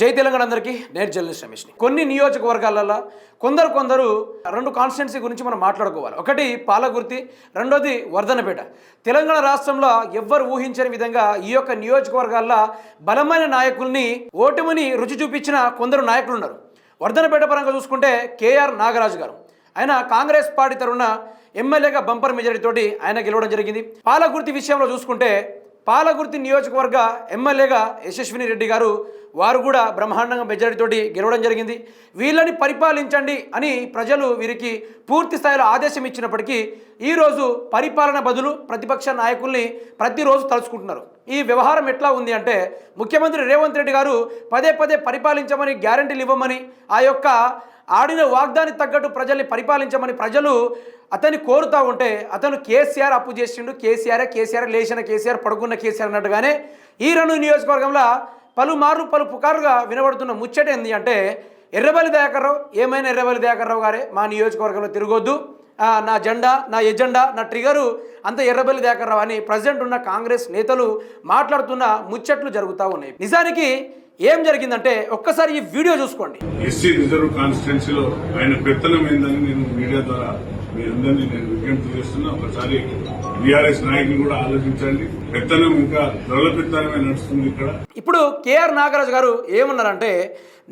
జై తెలంగాణ అందరికీ. నేను జర్నలిస్ట్ రమేష్ని. కొన్ని నియోజకవర్గాలలో కొందరు కొందరు రెండు కాన్స్టిట్యున్సీ గురించి మనం మాట్లాడుకోవాలి. ఒకటి పాలగుర్తి రెండోది వర్ధనపేట. తెలంగాణ రాష్ట్రంలో ఎవ్వరు ఊహించని విధంగా ఈ యొక్క నియోజకవర్గాల్లో బలమైన నాయకుల్ని ఓటమిని రుచి చూపించిన కొందరు నాయకులు ఉన్నారు వర్ధనపేట పరంగా చూసుకుంటే కేఆర్ నాగరాజు గారు. ఆయన కాంగ్రెస్ పార్టీ తరఫున ఎమ్మెల్యేగా బంపర్ మెజారిటీతోటి ఆయన గెలవడం జరిగింది. పాలగుర్తి విషయంలో చూసుకుంటే పాలగుర్తి నియోజకవర్గ ఎమ్మెల్యేగా యశస్విని రెడ్డి గారు వారు కూడా బ్రహ్మాండంగా మెజారిటీతోటి గెలవడం జరిగింది. వీళ్ళని పరిపాలించండి అని ప్రజలు వీరికి పూర్తి స్థాయిలో ఆదేశం ఇచ్చినప్పటికీ ఈరోజు పరిపాలన బదులు ప్రతిపక్ష నాయకుల్ని ప్రతిరోజు తలుచుకుంటున్నారు. ఈ వ్యవహారం ఎట్లా ఉంది అంటే ముఖ్యమంత్రి రేవంత్ రెడ్డి గారు పదే పదే పరిపాలించమని గ్యారంటీలు ఇవ్వమని ఆ యొక్క ఆడిన వాగ్దానికి తగ్గట్టు ప్రజల్ని పరిపాలించమని ప్రజలు అతన్ని కోరుతా ఉంటే అతను కేసీఆర్ అప్పు చేసిండు. కేసీఆర్ కేసీఆర్ లేచిన కేసీఆర్ పడుకున్న కేసీఆర్ అన్నట్టుగానే ఈ రెండు నియోజకవర్గంలో పలుమార్లు పలు పుకారుగా వినబడుతున్న ముచ్చట ఏంది అంటే ఎర్రబల్లి దయాకర్రావు ఏమైనా ఎర్రబల్లి దయాకర్రావు గారే మా నియోజకవర్గంలో తిరగొద్దు. నా జెండా నా ఎజెండా నా ట్రిగరు అంత ఎర్రబెల్లి దయాకర్రావు అని ప్రజెంట్ ఉన్న కాంగ్రెస్ నేతలు మాట్లాడుతున్న ముచ్చట్లు జరుగుతూ ఉన్నాయి. నిజానికి ఏం జరిగిందంటే ఒక్కసారి ఈ వీడియో చూసుకోండి. ఎస్సీ రిజర్వ్ కాన్స్టిట్యున్సీలో ఆయన పెత్తనం ఏందని నేను మీడియా ద్వారా మీరందరినీ నేను విజ్ఞప్తి చేస్తున్నా ఒకసారి బీఆర్ఎస్ నాయకులు కూడా ఆలోచించండి. పెత్తనం ఇంకా దొరల పెత్తనమే నడుస్తుంది ఇక్కడ. ఇప్పుడు కేఆర్ నాగరాజు గారు ఏమన్నారంటే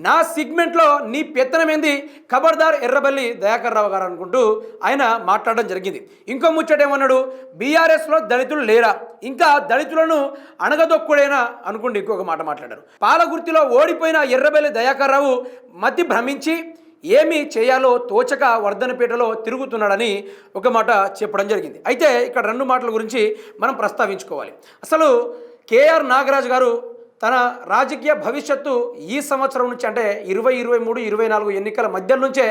నా సిగ్మెంట్లో నీ పెత్తనం ఏంది? ఖబర్దార్ ఎర్రబల్లి దయాకర్ రావు గారు అనుకుంటూ ఆయన మాట్లాడడం జరిగింది. ఇంకో ముచ్చట ఏమన్నాడు? బీఆర్ఎస్లో దళితులు లేరా? ఇంకా దళితులను అణగదొక్కుడేనా? అనుకుంటూ ఇంకొక మాట మాట్లాడారు. పాలగుర్తిలో ఓడిపోయిన ఎర్రబెల్లి దయాకర్ రావు మతి భ్రమించి ఏమి చేయాలో తోచక వర్ధనపేటలో తిరుగుతున్నాడని ఒక మాట చెప్పడం జరిగింది. అయితే ఇక్కడ రెండు మాటల గురించి మనం ప్రస్తావించుకోవాలి. అసలు కేఆర్ నాగరాజు గారు తన రాజకీయ భవిష్యత్తు ఈ సంవత్సరం నుంచి అంటే ఇరవై ఇరవై మూడు ఇరవై నాలుగు ఎన్నికల మధ్య నుంచే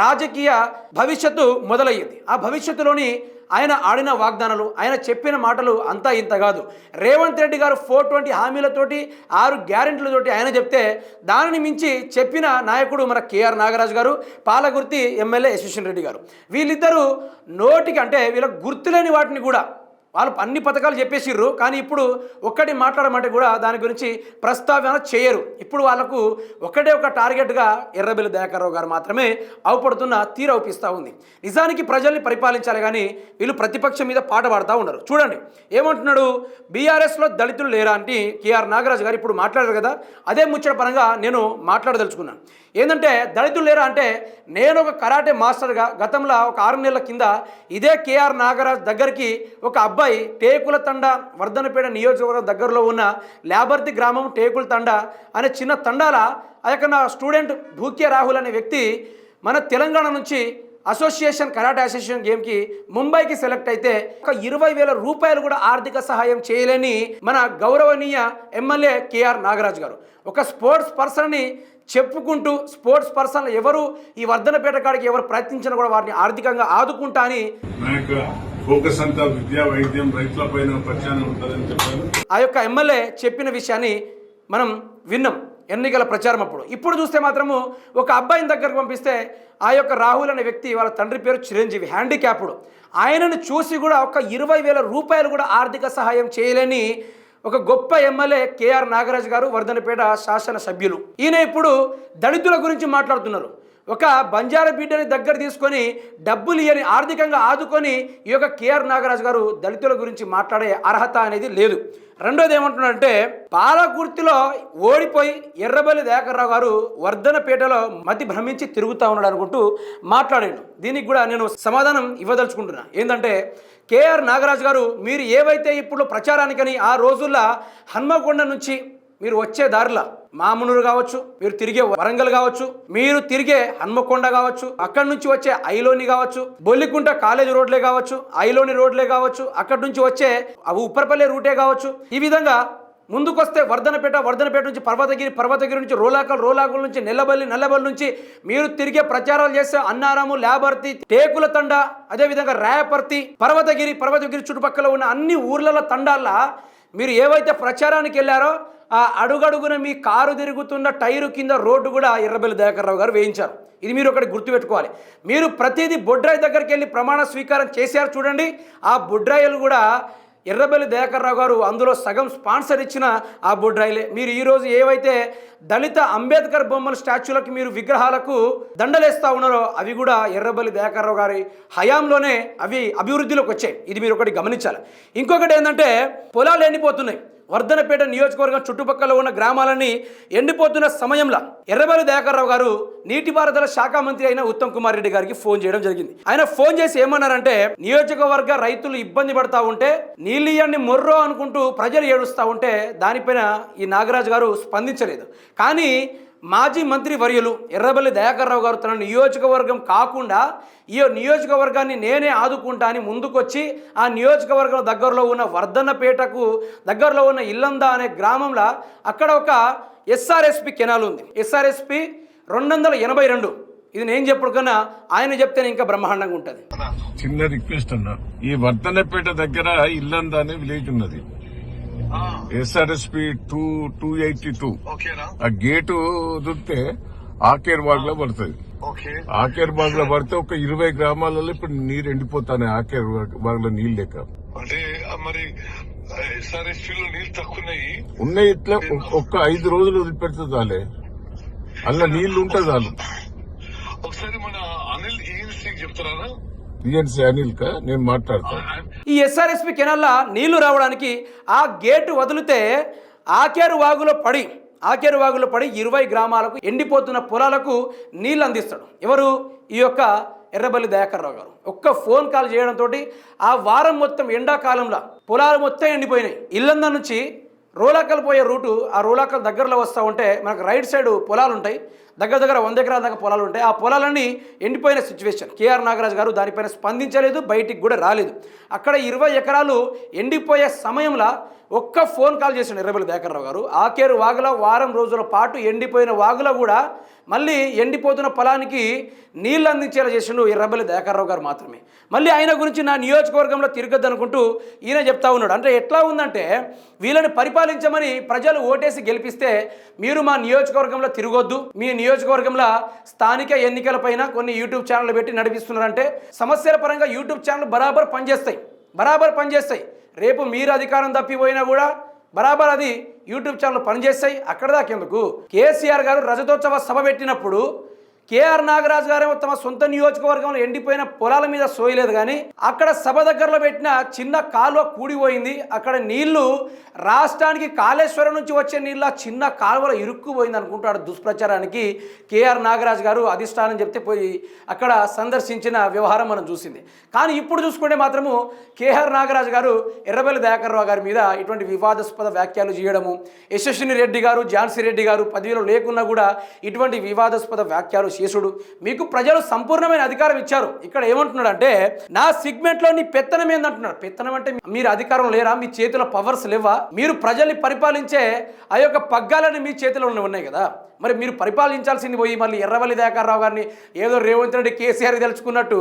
రాజకీయ భవిష్యత్తు మొదలయ్యింది. ఆ భవిష్యత్తులోని ఆయన ఆడిన వాగ్దానాలు ఆయన చెప్పిన మాటలు అంతా ఇంత కాదు. రేవంత్ రెడ్డి గారు ఫోర్ ట్వంటీ హామీలతోటి ఆరు గ్యారెంటీలతోటి ఆయన చెప్తే దానిని మించి చెప్పిన నాయకుడు మన కేఆర్ నాగరాజు గారు పాలగుర్తి ఎమ్మెల్యే యశ్వన్ రెడ్డి గారు. వీళ్ళిద్దరూ నోటికి అంటే వీళ్ళ గుర్తులేని వాటిని కూడా వాళ్ళు అన్ని పథకాలు చెప్పేసిర్రు కానీ ఇప్పుడు ఒక్కటి మాట్లాడమంటే కూడా దాని గురించి ప్రస్తావన చేయరు. ఇప్పుడు వాళ్ళకు ఒక్కటే ఒక టార్గెట్గా ఎర్రబెల్లి దయాకర్రావు గారు మాత్రమే అవపడుతున్న తీరు అవుపిస్తూ ఉంది. నిజానికి ప్రజల్ని పరిపాలించాలి కానీ వీళ్ళు ప్రతిపక్షం మీద పాట పాడుతూ ఉన్నారు చూడండి ఏమంటున్నాడు? బీఆర్ఎస్లో దళితులు లేరా అంటే కేఆర్ నాగరాజు గారు? ఇప్పుడు మాట్లాడారు కదా అదే ముచ్చట పరంగా నేను మాట్లాడదలుచుకున్నాను. ఏంటంటే దళితులు లేరా అంటే నేను ఒక కరాటే మాస్టర్గా గతంలో ఒక ఆరు నెలల కింద ఇదే కేఆర్ నాగరాజ్ దగ్గరికి ఒక అబ్బాయి టేకుల తండ వర్ధనపేట నియోజకవర్గం దగ్గరలో ఉన్న లేబర్తి గ్రామం టేకుల తండ అనే చిన్న తండాల ఆ యొక్క నా స్టూడెంట్ భూక్య రాహుల్ అనే వ్యక్తి మన తెలంగాణ నుంచి అసోసియేషన్ కరాటే అసోసియేషన్ గేమ్కి ముంబైకి సెలెక్ట్ అయితే ఒక ఇరవై వేల రూపాయలు కూడా ఆర్థిక సహాయం చేయలేని మన గౌరవనీయ ఎమ్మెల్యే కేఆర్ నాగరాజ్ గారు. ఒక స్పోర్ట్స్ పర్సన్ని చెప్పుకుంటూ స్పోర్ట్స్ పర్సన్ ఎవరు ఈ వర్ధనపేట కాడికి ఎవరు ప్రయత్నించినా కూడా వారిని ఆర్థికంగా ఆదుకుంటా అని ఫోకస్ అంతా విద్యా వైద్యం రైతుల పైన ఉంటుందని చెప్పారు. ఆ యొక్క ఎమ్మెల్యే చెప్పిన విషయాన్ని మనం విన్నాం ఎన్నికల ప్రచారం అప్పుడు. ఇప్పుడు చూస్తే మాత్రము ఒక అబ్బాయిని దగ్గరకు పంపిస్తే ఆ యొక్క రాహుల్ అనే వ్యక్తి వాళ్ళ తండ్రి పేరు చిరంజీవి హ్యాండిక్యాప్డ్. ఆయనను చూసి కూడా ఒక ఇరవై వేల రూపాయలు కూడా ఆర్థిక సహాయం చేయలేని ఒక గొప్ప ఎమ్మెల్యే కేఆర్ నాగరాజు గారు వర్ధనపేట శాసన సభ్యులు ఈయన ఇప్పుడు దళితుల గురించి మాట్లాడుతున్నారు. ఒక బంజారా బిడ్డని దగ్గర తీసుకొని డబ్బులు ఇయని ఆర్థికంగా ఆదుకొని ఈ యొక్క కేఆర్ నాగరాజు గారు దళితుల గురించి మాట్లాడే అర్హత అనేది లేదు. రెండోది ఏమంటున్నారంటే పాలకుర్తిలో ఓడిపోయి ఎర్రబల్లి దయాకర్రావు గారు వర్ధనపేటలో మతి భ్రమించి తిరుగుతూ ఉన్నాడు అనుకుంటూ మాట్లాడాడు. దీనికి కూడా నేను సమాధానం ఇవ్వదలుచుకుంటున్నా. ఏంటంటే కేఆర్ నాగరాజు గారు మీరు ఏవైతే ఇప్పుడు ప్రచారానికని ఆ రోజుల్లో హన్మకొండ నుంచి మీరు వచ్చే దారిలో మామునూరు కావచ్చు మీరు తిరిగే వరంగల్ కావచ్చు మీరు తిరిగే హన్మకొండ కావచ్చు అక్కడి నుంచి వచ్చే ఐలోని కావచ్చు బొల్లికుంట కాలేజ్ రోడ్లే కావచ్చు ఐలోని రోడ్లే కావచ్చు అక్కడి నుంచి వచ్చే ఉప్పరపల్లి రూటే కావచ్చు ఈ విధంగా ముందుకొస్తే వర్ధనపేట వర్ధనపేట నుంచి పర్వతగిరి పర్వతగిరి నుంచి రోలాకల్ రోలాకల్ నుంచి నెల్లబల్లి నెల్లబల్లి నుంచి మీరు తిరిగే ప్రచారాలు చేస్తే అన్నారాము లేబర్తి టేకుల తండ అదేవిధంగా రాయపర్తి పర్వతగిరి పర్వతగిరి చుట్టుపక్కల ఉన్న అన్ని ఊర్లలో తండాల్లో మీరు ఏవైతే ప్రచారానికి వెళ్ళారో ఆ అడుగడుగున మీ కారు తిరుగుతున్న టైరు కింద రోడ్డు కూడా ఎర్రబెల్లి దయాకర్రావు గారు వేయించారు. ఇది మీరు ఒకటి గుర్తుపెట్టుకోవాలి. మీరు ప్రతిదీ బొడ్రాయి దగ్గరికి వెళ్ళి ప్రమాణ స్వీకారం చేశారు చూడండి. ఆ బొడ్రాయిలు కూడా ఎర్రబెల్లి దయాకర్రావు గారు అందులో సగం స్పాన్సర్ ఇచ్చిన ఆ బొడ్రాయిలే. మీరు ఈరోజు ఏవైతే దళిత అంబేద్కర్ బొమ్మల స్టాచ్యూలకు మీరు విగ్రహాలకు దండలేస్తూ ఉన్నారో అవి కూడా ఎర్రబెల్లి దయాకర్రావు గారి హయాంలోనే అవి అభివృద్ధిలోకి వచ్చాయి. ఇది మీరు ఒకటి గమనించాలి. ఇంకొకటి ఏంటంటే పొలాలు ఎండిపోతున్నాయి. వర్ధనపేట నియోజకవర్గం చుట్టుపక్కల ఉన్న గ్రామాలన్నీ ఎండిపోతున్న సమయంలో ఎర్రబెల్లి దయాకర్రావు గారు నీటిపారుదల శాఖ మంత్రి అయిన ఉత్తమ్ కుమార్ రెడ్డి గారికి ఫోన్ చేయడం జరిగింది. ఆయన ఫోన్ చేసి ఏమన్నారంటే నియోజకవర్గ రైతులు ఇబ్బంది పడతా ఉంటే నీలియాన్ని మొర్రో అనుకుంటూ ప్రజలు ఏడుస్తూ ఉంటే దానిపైన ఈ నాగరాజు గారు స్పందించలేదు. కానీ మాజీ మంత్రి వర్యులు ఎర్రబల్లి దయాకర్రావు గారు తన నియోజకవర్గం కాకుండా ఈ నియోజకవర్గాన్ని నేనే ఆదుకుంటా అని ముందుకొచ్చి ఆ నియోజకవర్గం దగ్గరలో ఉన్న వర్ధన్నపేటకు దగ్గరలో ఉన్న ఇల్లంద అనే గ్రామంలో అక్కడ ఒక ఎస్ఆర్ఎస్పి కెనాల్ ఉంది. ఎస్ఆర్ఎస్పి రెండు వందల ఎనభై రెండు. ఇది నేను చెప్పుడు కన్నా ఆయన చెప్తేనే ఇంకా బ్రహ్మాండంగా ఉంటుంది. చిన్న రిక్వెస్ట్ అన్న ఈ వర్ధనపేట దగ్గర ఇల్లంద అనే విలేజ్ ఉన్నది. SRSP two two eighty two ఆ గేటు వదిలితే ఆకేర్ బాగ్లో పడుతుంది. ఓకే ఆకేర్ బాగ్లో పడితే ఒక ఇరవై గ్రామాలలో ఇప్పుడు నీరు ఎండిపోతాయి ఆకేర్ బాగ్లో నీళ్ళు లేక. అంటే మరి ఉన్నాయి ఇట్లా ఒక్క ఐదు రోజులు వదిలిపెడితే చాలే. అందులో నీళ్ళు ఉంటే చాలు. ఒకసారి మన అనిల్ ఈఎన్సీ చెప్తారా? టిఎన్సీ అనిల్ నేను మాట్లాడతాను. ఈ ఎస్ఆర్ఎస్పి కెనాల్లో నీళ్ళు రావడానికి ఆ గేటు వదిలితే ఆకేరు వాగులో పడి ఆకేరు వాగులో పడి ఇరవై గ్రామాలకు ఎండిపోతున్న పొలాలకు నీళ్ళు అందిస్తాడు. ఎవరు? ఈ యొక్క ఎర్రబల్లి దయాకర్రావు గారు. ఒక్క ఫోన్ కాల్ చేయడంతో ఆ వారం మొత్తం ఎండాకాలంలో పొలాలు మొత్తం ఎండిపోయినాయి. ఇల్లంద నుంచి రోలాకల్ పోయే రూటు ఆ రోలాకల్ దగ్గరలో వస్తూ ఉంటే మనకు రైట్ సైడ్ పొలాలు ఉంటాయి దగ్గర దగ్గర వంద ఎకరాల దాకా పొలాలు ఉంటాయి ఆ పొలాలన్నీ ఎండిపోయిన సిచ్యువేషన్ కేఆర్ నాగరాజు గారు దానిపైన స్పందించలేదు బయటికి కూడా రాలేదు. అక్కడ ఇరవై ఎకరాలు ఎండిపోయే సమయంలో ఒక్క ఫోన్ కాల్ చేసిన ఎర్రబెల్లి దయాకర్రావు గారు. ఆకేరు వాగుల వారం రోజుల పాటు ఎండిపోయిన వాగులో కూడా మళ్ళీ ఎండిపోతున్న పొలానికి నీళ్ళు అందించేలా చేసిండు ఎర్రబెల్లి దయాకర్రావు గారు మాత్రమే. మళ్ళీ ఆయన గురించి నా నియోజకవర్గంలో తిరగద్దు అనుకుంటూ ఈయన చెప్తా ఉన్నాడు. అంటే ఎట్లా ఉందంటే వీళ్ళని పరిపాలించమని ప్రజలు ఓటేసి గెలిపిస్తే మీరు మా నియోజకవర్గంలో తిరగొద్దు. మీ నియోజకవర్గంలో స్థానిక ఎన్నికలపైన కొన్ని యూట్యూబ్ ఛానల్ పెట్టి నడిపిస్తున్నారంటే సమస్యల పరంగా యూట్యూబ్ ఛానల్ బరాబర్ పనిచేస్తాయి. బరాబర్ పనిచేస్తాయి. రేపు మీరు అధికారం తప్పిపోయినా కూడా బరాబర్ అది యూట్యూబ్ ఛానల్ పనిచేస్తాయి. అక్కడ దాకెందుకు కేసీఆర్ గారు రజతోత్సవ సభ పెట్టినప్పుడు కేఆర్ నాగరాజు గారేమో తమ సొంత నియోజకవర్గంలో ఎండిపోయిన పొలాల మీద సోయలేదు కానీ అక్కడ సభ దగ్గరలో పెట్టిన చిన్న కాలువ కూడిపోయింది. అక్కడ నీళ్ళు రాష్ట్రానికి కాళేశ్వరం నుంచి వచ్చే నీళ్ళ చిన్న కాలువలో ఇరుక్కుపోయింది అనుకుంటాడు దుష్ప్రచారానికి కేఆర్ నాగరాజు గారు అధిష్టానం చెప్తే పోయి అక్కడ సందర్శించిన వ్యవహారం మనం చూసింది. కానీ ఇప్పుడు చూసుకుంటే మాత్రము కేఆర్ నాగరాజు గారు ఎర్రబెల్లి దయాకర్రావు గారి మీద ఇటువంటి వివాదాస్పద వ్యాఖ్యలు చేయడము యశస్విని రెడ్డి గారు ఝాన్సీ రెడ్డి గారు పదవిలో లేకున్నా కూడా ఇటువంటి వివాదాస్పద వ్యాఖ్యలు చేసుడు. మీకు ప్రజలు సంపూర్ణమైన అధికారం ఇచ్చారు. ఇక్కడ ఏమంటున్నాడు అంటే నా సిగ్మెంట్లో నీ పెత్తనం ఏందంటున్నాడు. పెత్తనం అంటే మీరు అధికారం లేరా? మీ చేతిలో పవర్స్ లేవా? మీరు ప్రజల్ని పరిపాలించే ఆ యొక్క పగ్గాలని మీ చేతిలో ఉన్నాయి కదా. మరి మీరు పరిపాలించాల్సింది పోయి మళ్ళీ ఎర్రవల్లి దయాకర్రావు గారిని ఏదో రేవంత్ రెడ్డి కేసీఆర్ తెలుసుకున్నట్టు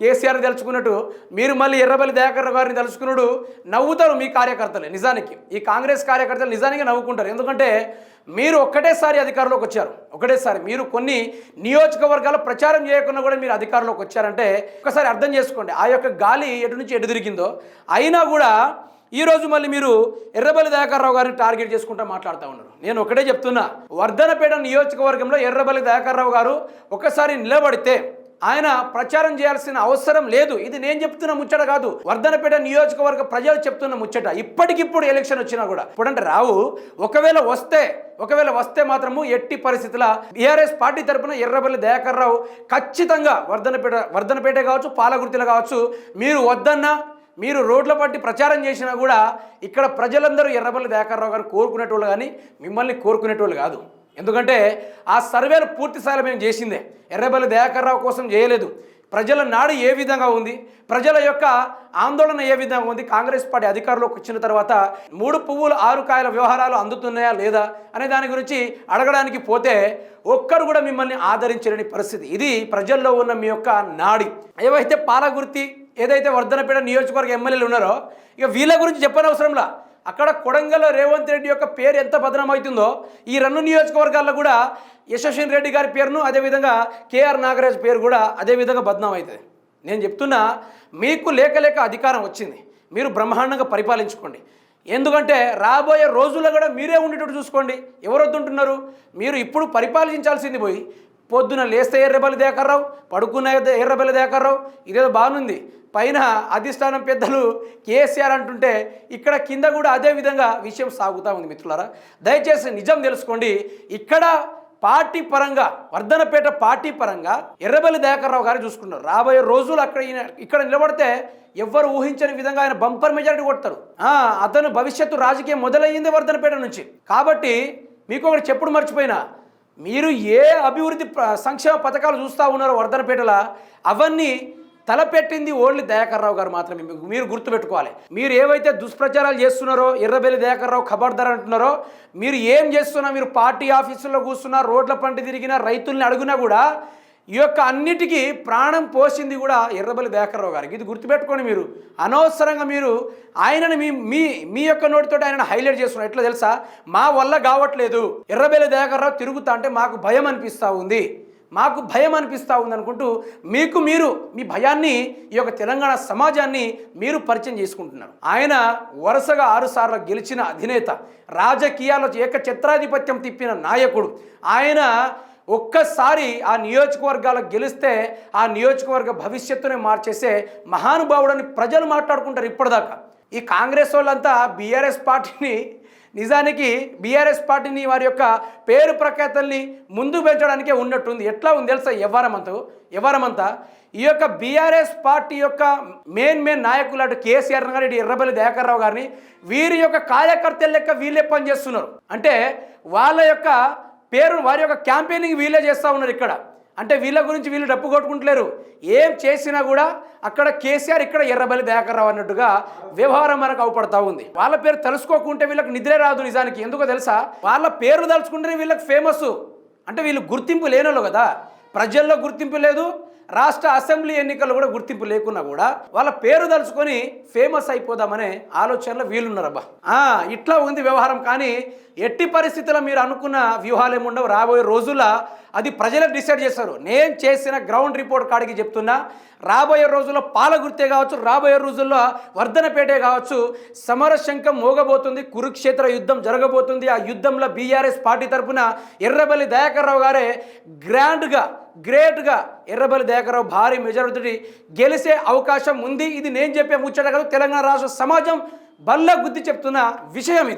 కేసీఆర్ తెలుసుకున్నట్టు మీరు మళ్ళీ ఎర్రవల్లి దయాకర్రావు గారిని తెలుసుకున్నాడు నవ్వుతారు మీ కార్యకర్తలే నిజానికి. ఈ కాంగ్రెస్ కార్యకర్తలు నిజానికి నవ్వుకుంటారు. ఎందుకంటే మీరు ఒక్కటేసారి అధికారంలోకి వచ్చారు. ఒకటేసారి మీరు కొన్ని నియోజకవర్గాల ప్రచారం చేయకుండా కూడా మీరు అధికారంలోకి వచ్చారంటే ఒకసారి అర్థం చేసుకోండి. ఆ యొక్క గాలి ఎటు నుంచి ఎటు తిరిగిందో. అయినా కూడా ఈరోజు మళ్ళీ మీరు ఎర్రబల్లి దయాకర్రావు గారిని టార్గెట్ చేసుకుంటూ మాట్లాడుతూ ఉన్నారు. నేను ఒకటే చెప్తున్నా. వర్ధనపేట నియోజకవర్గంలో ఎర్రబల్లి దయాకర్రావు గారు ఒకసారి నిలబడితే ఆయన ప్రచారం చేయాల్సిన అవసరం లేదు. ఇది నేను చెప్తున్న ముచ్చట కాదు. వర్ధనపేట నియోజకవర్గ ప్రజలు చెప్తున్న ముచ్చట. ఇప్పటికిప్పుడు ఎలక్షన్ వచ్చినా కూడా. ఇప్పుడంటే రావు ఒకవేళ వస్తే ఒకవేళ వస్తే మాత్రము ఎట్టి పరిస్థితుల బీఆర్ఎస్ పార్టీ తరపున ఎర్రబల్లి దయాకర్ రావు ఖచ్చితంగా వర్ధనపేట వర్ధనపేట కావచ్చు పాలగుర్తిలో కావచ్చు మీరు వద్దన్నా మీరు రోడ్ల పట్టి ప్రచారం చేసినా కూడా ఇక్కడ ప్రజలందరూ ఎర్రబల్లి దయాకర్రావు గారు కోరుకునేటోళ్ళు కానీ మిమ్మల్ని కోరుకునేటోళ్ళు కాదు. ఎందుకంటే ఆ సర్వేలు పూర్తి స్థాయిలో మేము చేసిందే. ఎర్రబల్లి దయాకర్రావు కోసం చేయలేదు. ప్రజల నాడు ఏ విధంగా ఉంది? ప్రజల యొక్క ఆందోళన ఏ విధంగా ఉంది? కాంగ్రెస్ పార్టీ అధికారంలోకి వచ్చిన తర్వాత మూడు పువ్వులు ఆరు కాయల వ్యవహారాలు అందుతున్నాయా లేదా అనే దాని గురించి అడగడానికి పోతే ఒక్కరు కూడా మిమ్మల్ని ఆదరించలేని పరిస్థితి. ఇది ప్రజల్లో ఉన్న మీ యొక్క నాడి. ఏవైతే పాలగుర్తి ఏదైతే వర్ధనపేట నియోజకవర్గ ఎమ్మెల్యేలు ఉన్నారో ఇక వీళ్ళ గురించి చెప్పనవసరంలా. అక్కడ కొడంగల్లో రేవంత్ రెడ్డి యొక్క పేరు ఎంత బదనమవుతుందో ఈ రెండు నియోజకవర్గాల్లో కూడా యశస్విని రెడ్డి గారి పేరును అదేవిధంగా కేఆర్ నాగరాజ్ పేరు కూడా అదేవిధంగా బదనాం అవుతుంది నేను చెప్తున్నా మీకు లేక లేక అధికారం వచ్చింది. మీరు బ్రహ్మాండంగా పరిపాలించుకోండి. ఎందుకంటే రాబోయే రోజుల్లో కూడా మీరే ఉండేటట్టు చూసుకోండి. ఎవరొద్దుంటున్నారు? మీరు ఇప్పుడు పరిపాలించాల్సింది పోయి పొద్దున లేస్తే ఎర్రబల్లి దేకర్రావు పడుకున్న ఎర్రబల్లి దేకర్రావు ఇదేదో బాగుంది. పైన అధిష్టానం పెద్దలు కేసీఆర్ అంటుంటే ఇక్కడ కింద కూడా అదే విధంగా విషయం సాగుతూ ఉంది మిత్రులారా. దయచేసి నిజం తెలుసుకోండి. ఇక్కడ పార్టీ పరంగా వర్ధనపేట పార్టీ పరంగా ఎర్రబెల్లి దయాకర్రావు గారు చూసుకున్నారు. రాబోయే రోజులు అక్కడ ఇక్కడ నిలబడితే ఎవ్వరు ఊహించని విధంగా ఆయన బంపర్ మెజారిటీ కొడతారు. అతను భవిష్యత్తు రాజకీయం మొదలయ్యింది వర్ధనపేట నుంచి. కాబట్టి మీకు ఒకటి చెప్పుడు మర్చిపోయినా మీరు ఏ అభివృద్ధి సంక్షేమ పథకాలు చూస్తూ ఉన్నారో వర్ధనపేటల అవన్నీ తలపెట్టింది ఓన్లీ దయాకర్రావు గారు మాత్రమే. మీరు గుర్తుపెట్టుకోవాలి. మీరు ఏవైతే దుష్ప్రచారాలు చేస్తున్నారో ఎర్రబెల్లి దయాకర్రావు ఖబర్దార్ అంటున్నారో మీరు ఏం చేస్తున్నా మీరు పార్టీ ఆఫీసుల్లో కూర్చున్నా రోడ్ల పంట తిరిగినా రైతుల్ని అడుగునా కూడా ఈ యొక్క అన్నిటికీ ప్రాణం పోసింది కూడా ఎర్రబెల్లి దయాకర్రావు గారికి. ఇది గుర్తుపెట్టుకోండి మీరు. అనవసరంగా మీరు ఆయనను మీ మీ మీ యొక్క నోటితో ఆయనను హైలైట్ చేస్తున్నారు. ఎట్లా తెలుసా? మా వల్ల కావట్లేదు. ఎర్రబెల్లి దయాకర్రావు తిరుగుతా అంటే మాకు భయం అనిపిస్తూ ఉంది. మాకు భయం అనిపిస్తూ ఉందనుకుంటూ మీకు మీరు మీ భయాన్ని ఈ యొక్క తెలంగాణ సమాజాన్ని మీరు పరిచయం చేసుకుంటున్నారు. ఆయన వరుసగా ఆరుసార్లు గెలిచిన అధినేత రాజకీయాల్లో ఏక చిత్రాధిపత్యం తిప్పిన నాయకుడు. ఆయన ఒక్కసారి ఆ నియోజకవర్గాలకు గెలిస్తే ఆ నియోజకవర్గ భవిష్యత్తునే మార్చేసే మహానుభావుడని ప్రజలు మాట్లాడుకుంటారు ఇప్పటిదాకా. ఈ కాంగ్రెస్ వాళ్ళంతా బీఆర్ఎస్ పార్టీని నిజానికి బీఆర్ఎస్ పార్టీని వారి యొక్క పేరు ప్రఖ్యాతల్ని ముందు పెంచడానికే ఉన్నట్టుంది. ఎట్లా ఉంది తెలుసా ఎవరమంతా ఎవరమంతా ఈ యొక్క బీఆర్ఎస్ పార్టీ యొక్క మెయిన్ మెయిన్ నాయకులు అటు కేసీఆర్ గారు ఇటు ఎర్రబల్లి దయాకర్రావు గారిని వీరి యొక్క కార్యకర్తల లెక్క వీళ్ళే పనిచేస్తున్నారు. అంటే వాళ్ళ యొక్క పేరు వారి యొక్క క్యాంపెయినింగ్ వీళ్ళే చేస్తూ ఉన్నారు ఇక్కడ. అంటే వీళ్ళ గురించి వీళ్ళు డప్పు కొట్టుకుంటలేరు. ఏం చేసినా కూడా అక్కడ కేసీఆర్ ఇక్కడ ఎర్రబల్లి దయాకర్రావు అన్నట్టుగా వ్యవహారం మనకు అవపడతా ఉంది. వాళ్ళ పేరు తెలుసుకోకుంటే వీళ్ళకి నిద్రే రాదు నిజానికి. ఎందుకో తెలుసా? వాళ్ళ పేరు తలుచుకుంటేనే వీళ్ళకి ఫేమస్ అంటే వీళ్ళు గుర్తింపు లేనోళ్ళు కదా. ప్రజల్లో గుర్తింపు లేదు. రాష్ట్ర అసెంబ్లీ ఎన్నికల్లో కూడా గుర్తింపు లేకున్నా కూడా వాళ్ళ పేరు తలుచుకొని ఫేమస్ అయిపోదామనే ఆలోచనలో వీలున్నారబ్బా ఇట్లా ఉంది వ్యవహారం. కానీ ఎట్టి పరిస్థితుల్లో మీరు అనుకున్న వ్యూహాలు ఏముండవు. రాబోయే రోజుల అది ప్రజలకు డిసైడ్ చేస్తారు. నేను చేసిన గ్రౌండ్ రిపోర్ట్ కాడికి చెప్తున్నా రాబోయే రోజుల్లో పాలగుర్తే కావచ్చు రాబోయే రోజుల్లో వర్ధనపేటే కావచ్చు సమరశంఖం మోగబోతుంది కురుక్షేత్ర యుద్ధం జరగబోతుంది. ఆ యుద్ధంలో బీఆర్ఎస్ పార్టీ తరఫున ఎర్రబల్లి దయాకర్రావు గారే గ్రాండ్గా గ్రేట్గా ఎర్రబల్లి దయాకర్రావు భారీ మెజారిటీ గెలిసే అవకాశం ఉంది. ఇది నేను చెప్పే ముచ్చట కాదు. తెలంగాణ రాష్ట్ర సమాజం బల్ల గుద్ది చెప్తున్న విషయం ఇది.